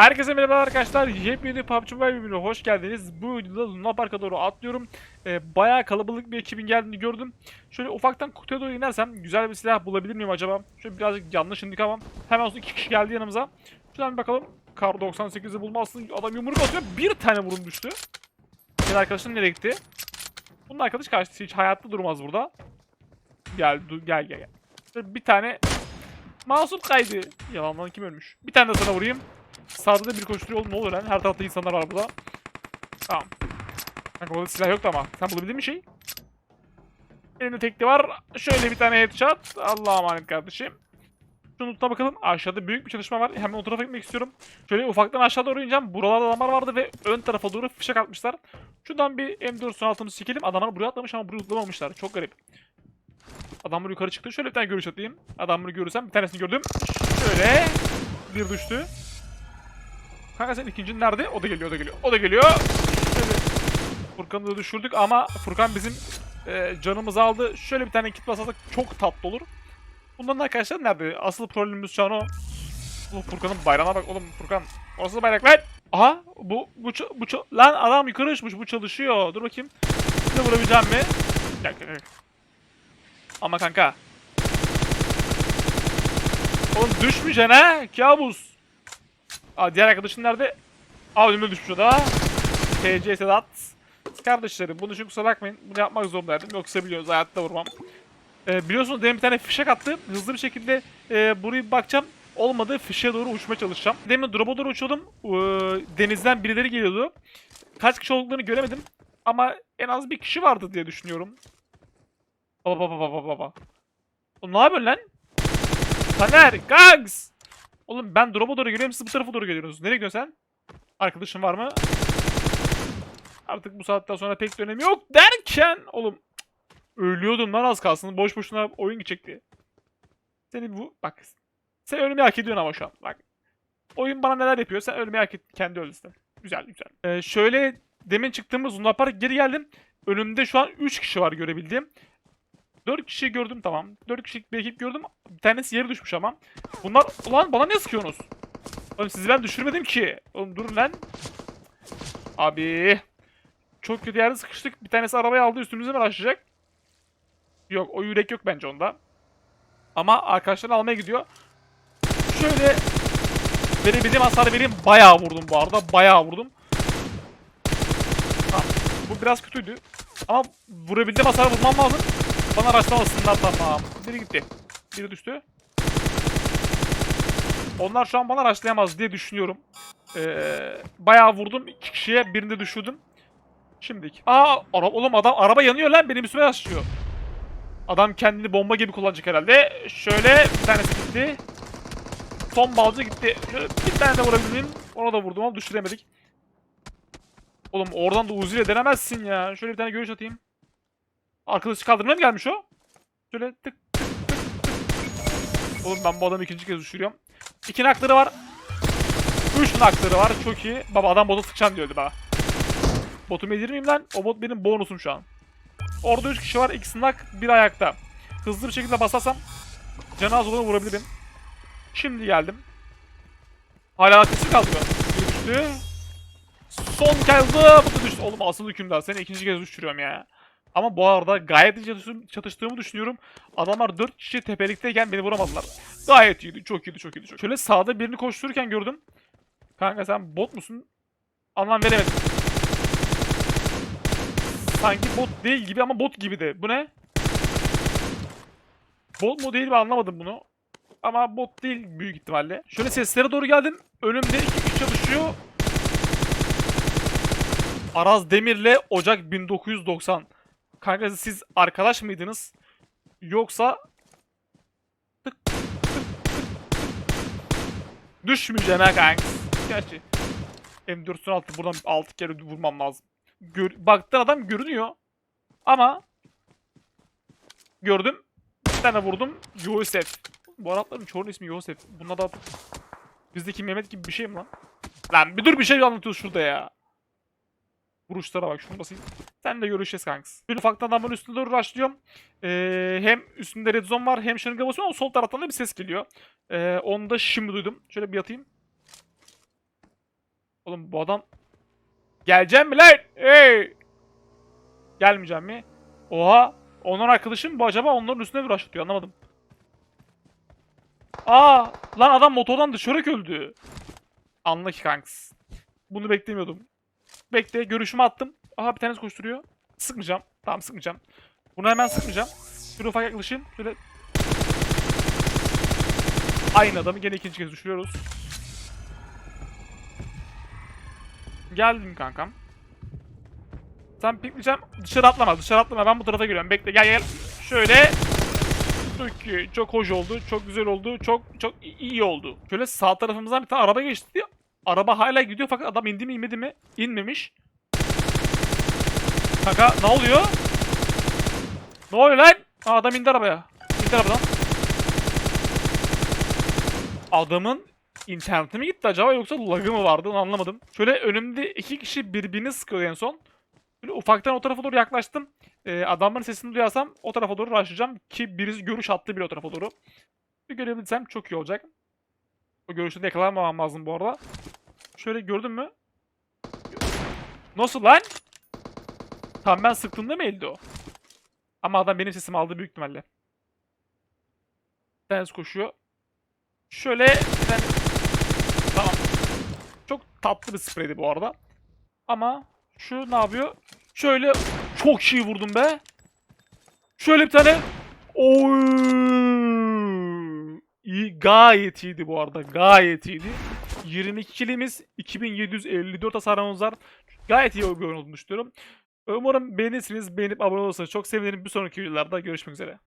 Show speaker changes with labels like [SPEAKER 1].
[SPEAKER 1] Herkese merhaba arkadaşlar. Yepyeni PUBG Mobile bölümüne hoş geldiniz. Bu videoda Luna Park'a doğru atlıyorum. Ee, bayağı kalabalık bir ekibin geldiğini gördüm. Şöyle ufaktan kutuya doğru inersem güzel bir silah bulabilir miyim acaba? Şöyle birazcık yanlış indik ama hemen sonra iki kişi geldi yanımıza. Şuradan bir bakalım. Kar 98'i bulmazsın. Adam yumruk atıyor. Bir tane vurun düştü. Senin arkadaşın nereye gitti? Bunun arkadaş kaçtı. Hiç hayatta durmaz burada. Gel, gel, gel, gel. Bir tane Masum kaydı. Yalandan kim ölmüş? Bir tane de sana vurayım. Sağda da bir koşturuyor oğlum ne oluyor lan? Her tarafta insanlar var burada. Tamam. Kanka burada silah yoktu ama. Sen bulabildin mi şey? Elimde tekli var. Şöyle bir tane headshot. Allah'a emanet kardeşim. Şu notuna bakalım. Aşağıda büyük bir çalışma var. Hemen o tarafa gitmek istiyorum. Şöyle ufaktan aşağı doğru ineceğim. Buralarda adamlar vardı ve ön tarafa doğru fişek atmışlar. Şuradan bir M4 altımızı çekelim. Adamlar buraya atlamış ama buraya atlamamışlar. Çok garip. Adamlar yukarı çıktı. Şöyle bir tane görüş atayım. Adamları görürsem bir tanesini gördüm. Şöyle. Bir düştü. Kanka sen ikincin nerede? O da geliyor, o da geliyor. O da geliyor. Furkan'ı da düşürdük ama Furkan bizim e, canımızı aldı. Şöyle bir tane kit basasak çok tatlı olur. Bunların arkadaşlar nerede? Asıl problemimiz şu an o. Oğlum Furkan'ın bayrağına bak oğlum Furkan. Orası da bayrak lan. Aha bu bu bu ça- lan adam yukarı uçmuş bu çalışıyor. Dur bakayım. De vurabileceğim mi? Gel gel gel. Ama kanka. Oğlum düşmeyeceksin ha. Kabus. Aa, diğer arkadaşın nerede? Aa önüme düşmüş o da. TC Sedat. Kardeşlerim bunu için kusura bakmayın. Bunu yapmak zorundaydım. Yoksa biliyoruz hayatta vurmam. Ee, biliyorsunuz demin bir tane fişek attı. Hızlı bir şekilde e, buraya bir bakacağım. Olmadı fişe doğru uçmaya çalışacağım. Demin drop'a doğru uçuyordum. Ee, denizden birileri geliyordu. Kaç kişi olduklarını göremedim. Ama en az bir kişi vardı diye düşünüyorum. Baba baba baba baba. Oğlum ne yapıyorsun lan? Taner, Gags! Oğlum ben drop'a doğru geliyorum, siz bu tarafa doğru geliyorsunuz. Nereye gidiyorsun sen? Arkadaşın var mı? Artık bu saatten sonra pek bir önemi yok derken oğlum ölüyordum lan az kalsın. Boş boşuna oyun gidecekti. Seni bu bak. Sen ölmeyi hak ediyorsun ama şu an. Bak. Oyun bana neler yapıyor sen ölmeyi hak et. Kendi öldüsün. Güzel güzel. Ee, şöyle demin çıktığımız Luna geri geldim. Önümde şu an 3 kişi var görebildiğim. 4 kişi gördüm tamam. 4 kişilik bir ekip gördüm. Bir tanesi yere düşmüş ama. Bunlar ulan bana ne sıkıyorsunuz? Oğlum sizi ben düşürmedim ki. Oğlum durun lan. Abi. Çok kötü yerde sıkıştık. Bir tanesi arabayı aldı üstümüze mi başlayacak? Yok o yürek yok bence onda. Ama arkadaşlarını almaya gidiyor. Şöyle verebildiğim hasarı vereyim. Bayağı vurdum bu arada. Bayağı vurdum. Tamam. Bu biraz kötüydü. Ama vurabildiğim hasarı vurmam lazım. Bana araçlamasınlar tamam. Biri gitti. Biri düştü. Onlar şu an bana araçlayamaz diye düşünüyorum. Ee, bayağı vurdum. iki kişiye birini düşürdüm. Şimdilik. Aa ara oğlum adam araba yanıyor lan benim üstüme yaşıyor. Adam kendini bomba gibi kullanacak herhalde. Şöyle bir tanesi gitti. Son balcı gitti. Şöyle bir tane de vurabildim. Ona da vurdum ama düşüremedik. Oğlum oradan da Uzi ile denemezsin ya. Şöyle bir tane görüş atayım. Arkadaşı kaldırmaya mı gelmiş o? Şöyle tık tık tık tık. Oğlum ben bu adamı ikinci kez düşürüyorum. İki nakları var. Üç nakları var. Çok iyi. Baba adam bota sıkacağım diyordu bana. Botumu yedir miyim lan? O bot benim bonusum şu an. Orada üç kişi var. İkisi nak, bir ayakta. Hızlı bir şekilde basarsam canı az olanı vurabilirim. Şimdi geldim. Hala ateşi kaldı düştü. Son de bu düştü. Oğlum asıl hükümdar. Seni ikinci kez düşürüyorum ya. Ama bu arada gayet iyi çatıştığım- çatıştığımı düşünüyorum. Adamlar 4 kişi tepelikteyken beni vuramadılar. Gayet iyiydi. Çok iyiydi. Çok iyiydi. Çok. Şöyle sağda birini koştururken gördüm. Kanka sen bot musun? Anlam veremedim. Sanki bot değil gibi ama bot gibi de. Bu ne? Bot mu değil mi anlamadım bunu. Ama bot değil büyük ihtimalle. Şöyle seslere doğru geldim. Önümde iki kişi çalışıyor. Araz Demir'le Ocak 1990. Kanka siz arkadaş mıydınız? Yoksa tık tık tık ha kanka. Gerçi M4'ün altı buradan 6 kere vurmam lazım. Gör, baktığın adam görünüyor. Ama gördüm. Bir tane vurdum. Yosef. Bu Arapların çoğunun ismi Yosef. Bunlar da bizdeki Mehmet gibi bir şey mi lan? Lan bir dur bir şey anlatıyor şurada ya. Vuruşlara bak şunu basayım. Sen de görüşeceğiz kanks. Bir ufaktan adamın üstüne doğru rushlıyorum. Ee, hem üstünde red zone var hem şırınga basıyorum ama sol taraftan da bir ses geliyor. Ee, onu da şimdi duydum. Şöyle bir yatayım. Oğlum bu adam... Geleceğim mi lan? Hey! Gelmeyeceğim mi? Oha! Onun arkadaşım bu acaba onların üstüne bir atıyor anlamadım. Aa! Lan adam motordan düşerek öldü. Anla ki kanks. Bunu beklemiyordum. Bekle görüşümü attım. Aha bir tanesi koşturuyor. Sıkmayacağım. Tamam sıkmayacağım. Bunu hemen sıkmayacağım. Şöyle ufak yaklaşayım. Şöyle Aynı adamı gene ikinci kez düşürüyoruz. Geldim kankam. Sen pikleyeceğim. Dışarı atlama, dışarı atlama. Ben bu tarafa geliyorum. Bekle, gel gel. Şöyle. Çok çok hoş oldu, çok güzel oldu, çok çok iyi oldu. Şöyle sağ tarafımızdan bir tane araba geçti. Araba hala gidiyor fakat adam indi mi inmedi mi? İnmemiş. Kanka ne oluyor? Ne oluyor lan? Aa, adam indi arabaya. İndi arabadan. Adamın interneti mi gitti acaba yoksa lagı mı vardı onu anlamadım. Şöyle önümde iki kişi birbirini sıkıyor en son. Böyle ufaktan o tarafa doğru yaklaştım. Ee, adamların sesini duyarsam o tarafa doğru rushlayacağım ki birisi görüş attı bile o tarafa doğru. Bir görebilsem çok iyi olacak. O görüşünde yakalanmamam lazım bu arada. Şöyle gördün mü? Nasıl lan? Tam ben sıktığımda mı elde o? Ama adam benim sesimi aldı büyük ihtimalle. Tanesi koşuyor. Şöyle tane... Tamam. Çok tatlı bir spreydi bu arada. Ama şu ne yapıyor? Şöyle çok iyi vurdum be. Şöyle bir tane. Oy! İyi, gayet iyiydi bu arada. Gayet iyiydi. 22 kilimiz, 2754 hasarımız var. Gayet iyi bir oyun olduğunu düşünüyorum. Umarım beğenirsiniz. Beğenip abone olursanız çok sevinirim. Bir sonraki videolarda görüşmek üzere.